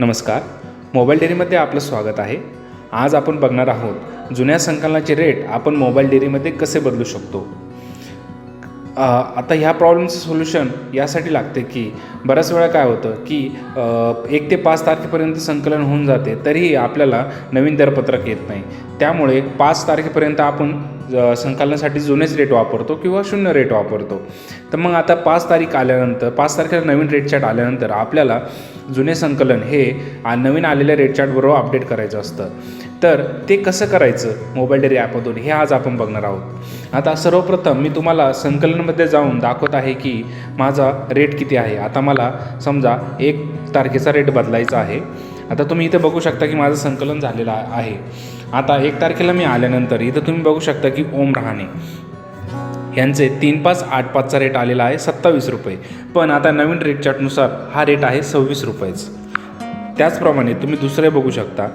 नमस्कार. मोबाईल डेअरीमध्ये आपलं स्वागत आहे. आज आपण बघणार आहोत जुन्या संकलनाचे रेट आपण मोबाईल डेअरीमध्ये कसे बदलू शकतो? आता ह्या प्रॉब्लेमचं सोल्युशन यासाठी लागते की बऱ्याच वेळा काय होतं की एक ते पाच तारखेपर्यंत संकलन होऊन जाते तरीही आपल्याला नवीन दरपत्रक येत नाही. त्यामुळे पाच तारखेपर्यंत आपण संकलनासाठी जुनेच रेट वापरतो किंवा शून्य रेट वापरतो. तर मग आता पाच तारीख आल्यानंतर पाच तारखेला नवीन रेट चार्ट आल्यानंतर आपल्याला जुने संकलन हे नवीन आलेल्या रेट चार्टबरोबर अपडेट करायचं असतं. तर ते कसं करायचं? मोबाईल डेअरी ॲपमधून हे आज आपण बघणार आहोत. आता सर्वप्रथम मी तुम्हाला संकलनमध्ये जाऊन दाखवत आहे की माझा रेट किती आहे. आता मला समजा एक तारखेचा रेट बदलायचा आहे. आता तुम्ही इथे बघू शकता की माझं संकलन झालेलं आहे. आता एक तारखेला मी आल्यानंतर इथं तुम्ही बघू शकता की ओम रहाणे. यांचे तीन पाच आठ पाचचा रेट आलेला आहे सत्तावीस रुपये. पण आता नवीन रेट चार्टनुसार हा रेट आहे सव्वीस रुपयेच. त्याचप्रमाणे तुम्ही दुसरे बघू शकता.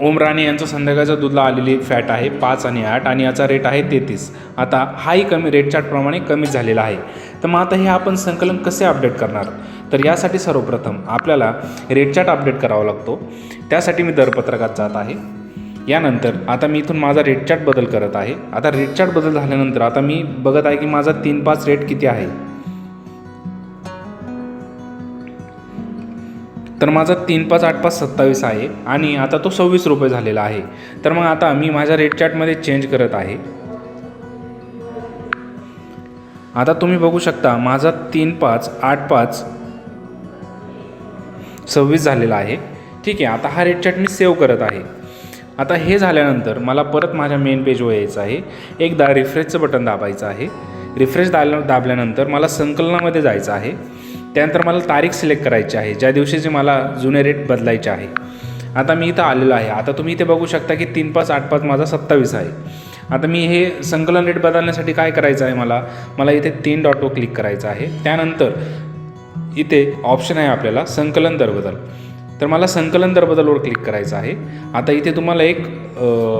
ओम राणे यांचं संध्याकाळच्या दूधला आलेली फॅट आहे पाच आणि आठ आणि याचा रेट आहे तेहतीस. आता हाही कमी रेट चार्टप्रमाणे कमी झालेला आहे. तर मग आता हे आपण संकलन कसे अपडेट करणार? तर यासाठी सर्वप्रथम आपल्याला रेट चार्ट अपडेट करावा लागतो. त्यासाठी मी दरपत्रकात जात आहे. यानंतर आता मी इथून माझा रेट चार्ट बदल करत आहे. आता रेट चार्ट बदल झाल्यानंतर आता मी बघत आहे की माझा तीन पाच रेट किती आहे. तर माझा तीन पाच आठ पाच सत्तावीस आहे आणि आता तो सव्वीस रुपये झालेला आहे. तर मग आता मी माझ्या रेट चार्टमध्ये चेंज करत आहे. आता तुम्ही बघू शकता माझा तीन पाच आठ पाच सव्वीस झालेला आहे. ठीक आहे आता हा रेट चार्ट मी सेव्ह करत आहे. आता हे झाल्यानंतर मला परत माझ्या मेन पेजवर यायचं आहे. एकदा रिफ्रेशचं बटन दाबायचं आहे. रिफ्रेश दाल दाबल्यानंतर मला संकलनामध्ये जायचं आहे. त्यानंतर मला तारीख सिलेक्ट करायची आहे ज्या दिवशीचे मला जुने रेट बदलायचे आहे. आता मी इथं आलेलो आहे. आता तुम्ही इथे बघू शकता की तीन पाच आठ पाच माझा सत्तावीस आहे. आता मी हे संकलन रेट बदलण्यासाठी काय करायचं आहे मला? मला इथे तीन डॉटवर क्लिक करायचं आहे. त्यानंतर इथे ऑप्शन आहे आपल्याला संकलन दर बदल तर मला संकलन दर बदलवर क्लिक करायचं आहे. आता इथे तुम्हाला एक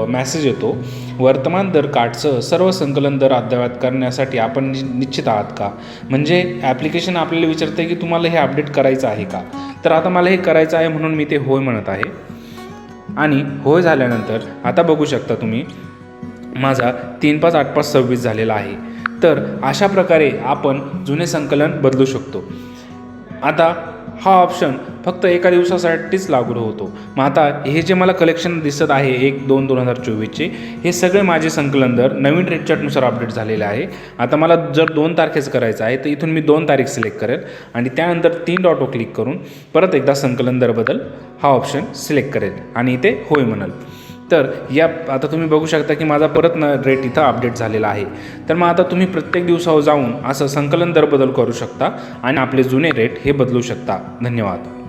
मॅसेज येतो. वर्तमान दर कार्डचं सर्व संकलन दर अद्ययावत करण्यासाठी आपण निश्चित आहात का? म्हणजे ॲप्लिकेशन आपल्याला विचारते की तुम्हाला हे अपडेट करायचं आहे का? तर आता मला हे करायचं आहे म्हणून मी ते होय म्हणत आहे. आणि होय झाल्यानंतर आता बघू शकता तुम्ही माझा तीन पाच आठ पाच सव्वीस झालेला आहे. तर अशा प्रकारे आपण जुने संकलन बदलू शकतो. आता हा ऑप्शन फक्त एका दिवसासाठीच लागू होतो. मग आता हे जे मला कलेक्शन दिसत आहे एक दोन दोन हजार चोवीसचे हे सगळे माझे संकलन दर नवीन रेट चार्टनुसार अपडेट झालेले आहे. आता मला जर दोन तारखेचं करायचं आहे तर इथून मी दोन तारीख सिलेक्ट करेल आणि त्यानंतर तीन डॉटो क्लिक करून परत एकदा संकलन दर बदल हा ऑप्शन सिलेक्ट करेल आणि इथे होय म्हणाल. तर या आता तुम्ही बघू शकता की माझा परत न रेट इथं अपडेट झालेला आहे. तर मग आता तुम्ही प्रत्येक दिवसावर जाऊन असं संकलन दर बदल करू शकता आणि आपले जुने रेट हे बदलू शकता. धन्यवाद.